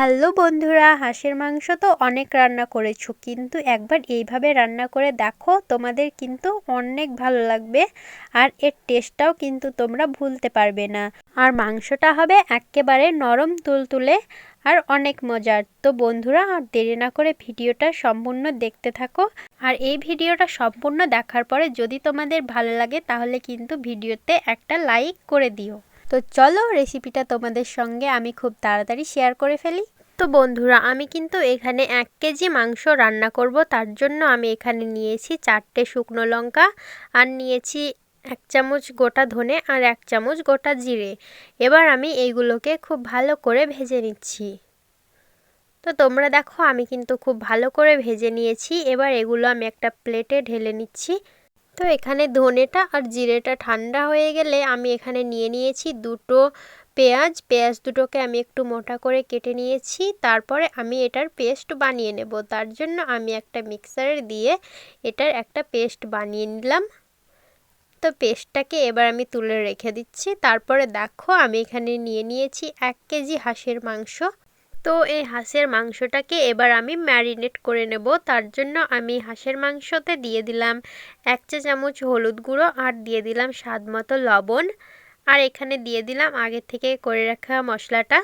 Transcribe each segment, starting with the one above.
Hello বন্ধুরা, হাঁসের মাংস তো অনেক রান্না করেছ, কিন্তু একবার এইভাবে রান্না করে দেখো, তোমাদের কিন্তু অনেক ভালো লাগবে আর এর টেস্টটাও কিন্তু তোমরা ভুলতে পারবে না। আর মাংসটা হবে একেবারে নরম তুলতুলে আর অনেক মজার। তো বন্ধুরা, আর দেরি না করে ভিডিওটা সম্পূর্ণ দেখতে থাকো। আর এই ভিডিওটা সম্পূর্ণ দেখার পরে যদি তোমাদের ভালো লাগে, তাহলে কিন্তু ভিডিওতে একটা লাইক করে দিও। তো চলো রেসিপিটা তোমাদের সঙ্গে আমি খুব তাড়াতাড়ি শেয়ার করে ফেলি। তো বন্ধুরা, আমি কিন্তু এখানে এক কেজি মাংস রান্না করব, তার জন্য আমি এখানে নিয়েছি চারটে শুকনো লঙ্কা আর নিয়েছি এক চামচ গোটা ধনে আর এক চামচ গোটা জিরে। এবার আমি এইগুলোকে খুব ভালো করে ভেজে নিচ্ছি। তো তোমরা দেখো, আমি কিন্তু খুব ভালো করে ভেজে নিয়েছি। এবার এগুলো আমি একটা প্লেটে ঢেলে নিচ্ছি। তো এখানে ধনেটা আর জিরেটা ঠান্ডা হয়ে গেলে আমি এখানে নিয়ে নিয়েছি দুটো পেঁয়াজ। পেঁয়াজ দুটোকে আমি একটু মোটা করে কেটে নিয়েছি। তারপরে আমি এটার পেস্ট বানিয়ে নেব। তার জন্য আমি একটা মিক্সারে দিয়ে এটার একটা পেস্ট বানিয়ে নিলাম। তো পেস্টটাকে এবার আমি তুলে রেখে দিচ্ছি। তারপরে দেখো আমি এখানে নিয়ে নিয়েছি এক কেজি হাঁসের মাংস। তো এই হাঁসের মাংসটাকে এবার আমি ম্যারিনেট করে নেব। তার জন্য আমি হাঁসের মাংসতে দিয়ে দিলাম এক চা চামচ হলুদ গুঁড়ো আর দিয়ে দিলাম স্বাদ মতো লবণ। আর এখানে দিয়ে দিলাম আগে থেকে করে রাখা মশলাটা।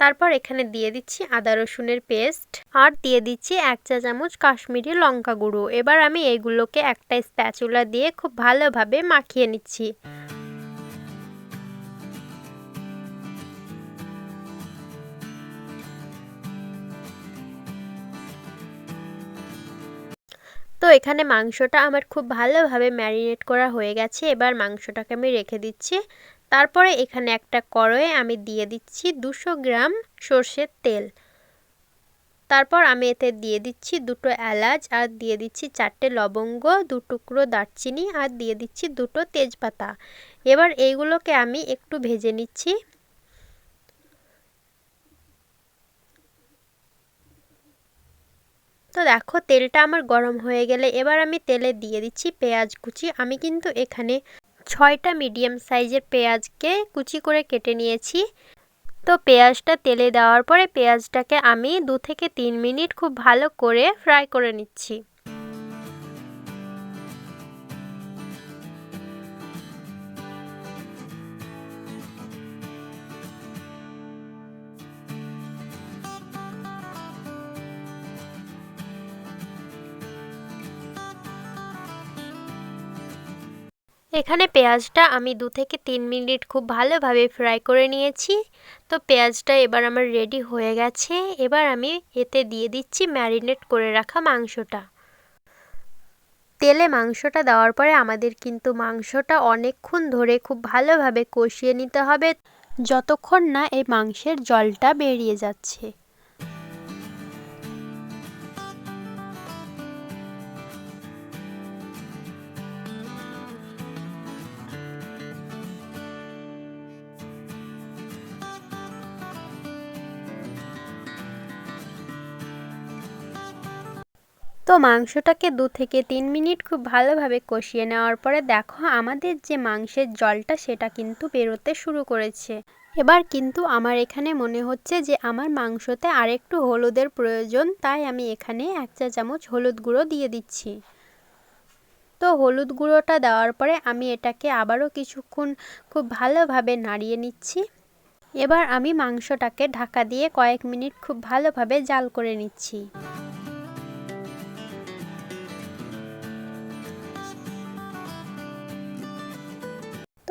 তারপর এখানে দিয়ে দিচ্ছি আদা রসুনের পেস্ট। আর দিয়ে দিচ্ছি এক চা চামচ কাশ্মীরি লঙ্কা গুঁড়ো। এবার আমি এইগুলোকে একটা স্প্যাচুলা দিয়ে খুব ভালোভাবে মাখিয়ে নিচ্ছি। তো এখানে মাংসটা আমার খুব ভালোভাবে ম্যারিনেট করা হয়ে গেছে। এবার মাংসটাকে আমি রেখে দিচ্ছি। তারপরে এখানে একটা কড়াইয়ে আমি দিয়ে দিচ্ছি দুশো গ্রাম সর্ষের তেল। তারপর আমি এতে দিয়ে দিচ্ছি দুটো এলাচ আর দিয়ে দিচ্ছি চারটে লবঙ্গ, দু টুকরো দারচিনি আর দিয়ে দিচ্ছি দুটো তেজপাতা। এবার এইগুলোকে আমি একটু ভেজে নিচ্ছি। তো দেখো তেলটা আমার গরম হয়ে গেলে এবার আমি তেলে দিয়ে দিচ্ছি পেঁয়াজ কুচি। আমি কিন্তু এখানে ছয়টা মিডিয়াম সাইজের পেঁয়াজকে কুচি করে কেটে নিয়েছি। তো পেঁয়াজটা তেলে দেওয়ার পরে পেঁয়াজটাকে আমি দু থেকে তিন মিনিট খুব ভালো করে ফ্রাই করে নিচ্ছি। এখানে পেঁয়াজটা আমি দু থেকে তিন মিনিট খুব ভালোভাবে ফ্রাই করে নিয়েছি। তো পেঁয়াজটা এবার আমার রেডি হয়ে গেছে। এবার আমি এতে দিয়ে দিচ্ছি ম্যারিনেট করে রাখা মাংসটা। তেলে মাংসটা দেওয়ার পরে আমাদের কিন্তু মাংসটা অনেকক্ষণ ধরে খুব ভালোভাবে কষিয়ে নিতে হবে। যতক্ষণ না এই মাংসের জলটা বেরিয়ে যাচ্ছে। তো মাংসটাকে দু থেকে তিন মিনিট খুব ভালোভাবে কষিয়ে নেওয়ার পরে দেখো আমাদের যে মাংসের জলটা সেটা কিন্তু বেরোতে শুরু করেছে। এবার কিন্তু আমার এখানে মনে হচ্ছে যে আমার মাংসতে আরেকটু হলুদের প্রয়োজন, তাই আমি এখানে এক চা চামচ হলুদ গুঁড়ো দিয়ে দিচ্ছি। তো হলুদ গুঁড়োটা দেওয়ার পরে আমি এটাকে আবারও কিছুক্ষণ খুব ভালোভাবে নাড়িয়ে নিচ্ছি। এবার আমি মাংসটাকে ঢাকা দিয়ে কয়েক মিনিট খুব ভালোভাবে জাল করে নিচ্ছি।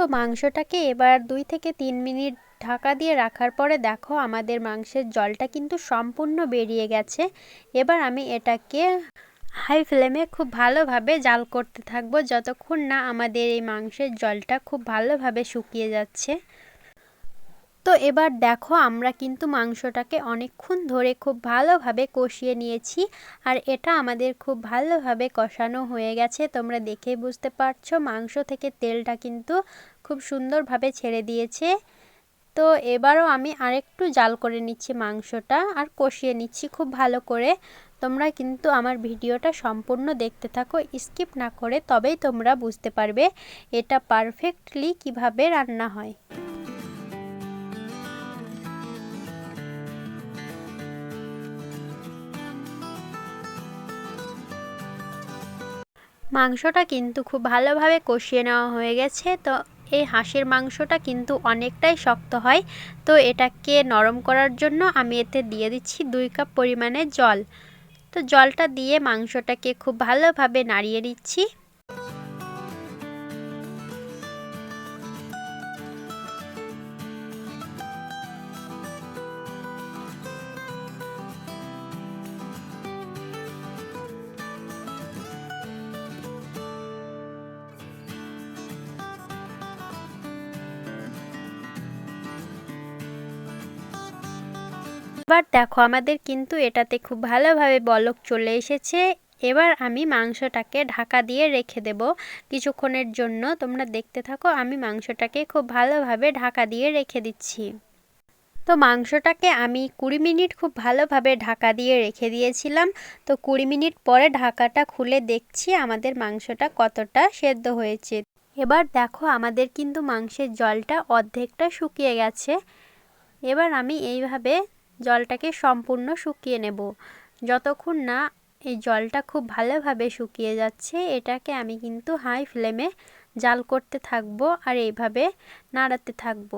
তো মাংসটাকে এবার দুই থেকে তিন মিনিট ঢাকা দিয়ে রাখার পরে দেখো আমাদের মাংসের জলটা কিন্তু সম্পূর্ণ বেরিয়ে গেছে। এবার আমি এটাকে হাই ফ্লেমে খুব ভালোভাবে জাল করতে থাকব, যতক্ষণ না আমাদের এই মাংসের জলটা খুব ভালোভাবে শুকিয়ে যাচ্ছে। তো এবার দেখো আমরা কিন্তু মাংসটাকে অনেকক্ষণ ধরে খুব ভালোভাবে কষিয়ে নিয়েছি আর এটা আমাদের খুব ভালোভাবে কষানো হয়ে গেছে। তোমরা দেখেই বুঝতে পারছ মাংস থেকে তেলটা কিন্তু খুব সুন্দরভাবে ছেড়ে দিয়েছে। তো এবারও আমি আরেকটু জাল করে নিচ্ছি মাংসটা আর কষিয়ে নিচ্ছি খুব ভালো করে। তোমরা কিন্তু আমার ভিডিওটা সম্পূর্ণ দেখতে থাকো, স্কিপ না করে তবেই তোমরা বুঝতে পারবে এটা পারফেক্টলি কীভাবে রান্না হয়। মাংসটা কিন্তু খুব ভালোভাবে কষিয়ে নেওয়া হয়ে গেছে। তো এই হাঁসের মাংসটা কিন্তু অনেকটাই শক্ত হয়। তো এটাকে নরম করার জন্য আমি এতে দিয়ে দিচ্ছি দুই কাপ পরিমাণে জল। তো জলটা দিয়ে মাংসটাকে খুব ভালোভাবে নাড়িয়ে নিচ্ছি এবার দেখো আমাদের কিন্তু এটাতে খুব ভালোভাবে বলক চলে এসেছে। এবার আমি মাংসটাকে ঢাকা দিয়ে রেখে দেব কিছুক্ষণের জন্য। তোমরা দেখতে থাকো, আমি মাংসটাকে খুব ভালোভাবে ঢাকা দিয়ে রেখে দিচ্ছি। তো মাংসটাকে আমি কুড়ি মিনিট খুব ভালোভাবে ঢাকা দিয়ে রেখে দিয়েছিলাম। তো কুড়ি মিনিট পরে ঢাকাটা খুলে দেখছি আমাদের মাংসটা কতটা সেদ্ধ হয়েছে। এবার দেখো আমাদের কিন্তু মাংসের জলটা অর্ধেকটা শুকিয়ে গেছে। এবার আমি এইভাবে জলটাকে সম্পূর্ণ শুকিয়ে নেব। যতক্ষণ না এই জলটা খুব ভালোভাবে শুকিয়ে যাচ্ছে, এটাকে আমি কিন্তু হাই ফ্লেমে জাল করতে থাকব আর এইভাবে নাড়াতে থাকব।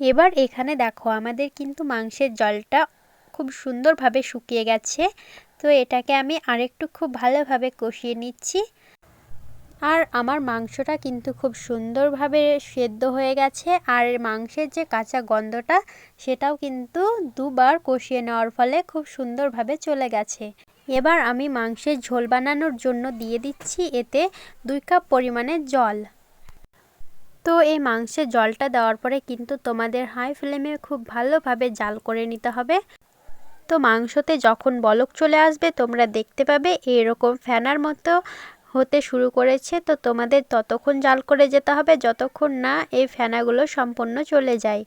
এবার এখানে দেখো আমাদের কিন্তু মাংসের জলটা খুব সুন্দরভাবে শুকিয়ে গেছে। তো এটাকে আমি আরেকটু খুব ভালোভাবে কষিয়ে নিচ্ছি। আর আমার মাংসটা কিন্তু খুব সুন্দরভাবে সেদ্ধ হয়ে গেছে। আর মাংসের যে কাঁচা গন্ধটা, সেটাও কিন্তু দুবার কষিয়ে নেওয়ার ফলে খুব সুন্দরভাবে চলে গেছে। এবার আমি মাংসের ঝোল বানানোর জন্য দিয়ে দিচ্ছি এতে দুই কাপ পরিমাণে জল। তো এই মাংসের জলটা দেওয়ার পরে কিন্তু তোমাদের হাই ফ্লেমে খুব ভালোভাবে জাল করে নিতে হবে। তো মাংসতে যখন বলক চলে আসবে, তোমরা দেখতে পাবে এরকম ফ্যানার মতো হতে শুরু করেছে। তো তোমাদের ততক্ষণ জাল করে যেতে হবে, যতক্ষণ না এই ফ্যানাগুলো সম্পূর্ণ চলে যায়।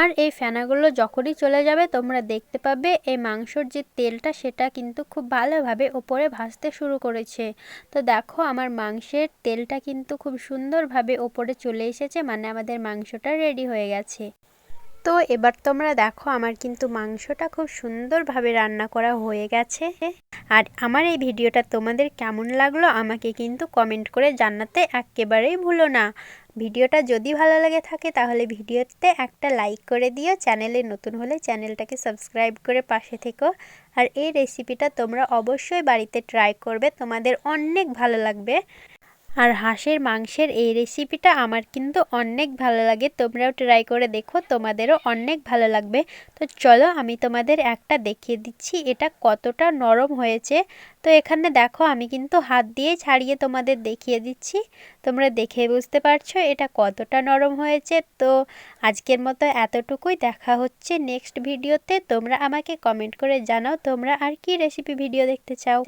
আর এই ফেনাগুলো যখনই চলে যাবে, তোমরা দেখতে পাবে এই মাংসর যে তেলটা, সেটা কিন্তু খুব ভালোভাবে ওপরে ভাসতে শুরু করেছে। তো দেখো, আমার মাংসের তেলটা কিন্তু খুব সুন্দরভাবে ওপরে চলে এসেছে মানে আমাদের মাংসটা রেডি হয়ে গেছে। তো এবার তোমরা দেখো আমার কিন্তু মাংসটা খুব সুন্দরভাবে রান্না করা হয়ে গেছে। আর আমার এই ভিডিওটা তোমাদের কেমন লাগল আমাকে কিন্তু কমেন্ট করে জানাতে একেবারেই ভুলো না। ভিডিওটা যদি ভালো লাগে থাকে তাহলে ভিডিওতে একটা লাইক করে দিও, চ্যানেলে নতুন হলে চ্যানেলটাকে সাবস্ক্রাইব করে পাশে থেকো। আর এই রেসিপিটা তোমরা অবশ্যই বাড়িতে ট্রাই করবে, তোমাদের অনেক ভালো লাগবে। আর হাঁসের, মাংসের এই রেসিপিটা আমার কিন্তু অনেক ভালো লাগে। তোমরাও ট্রাই করে দেখো, তোমাদেরও অনেক ভালো লাগবে। তো চলো আমি তোমাদের একটা দেখিয়ে দিচ্ছি, এটা কতটা নরম হয়েছে। তো এখানে দেখো, আমি কিন্তু হাত দিয়ে ছাড়িয়ে তোমাদের দেখিয়ে দিচ্ছি। তোমরা দেখে বুঝতে পারছ এটা কতটা নরম হয়েছে। তো আজকের মতো এতটুকুই, দেখা হচ্ছে নেক্সট ভিডিওতে তোমরা আমাকে কমেন্ট করে জানাও, তোমরা আর কি রেসিপি ভিডিও দেখতে চাও।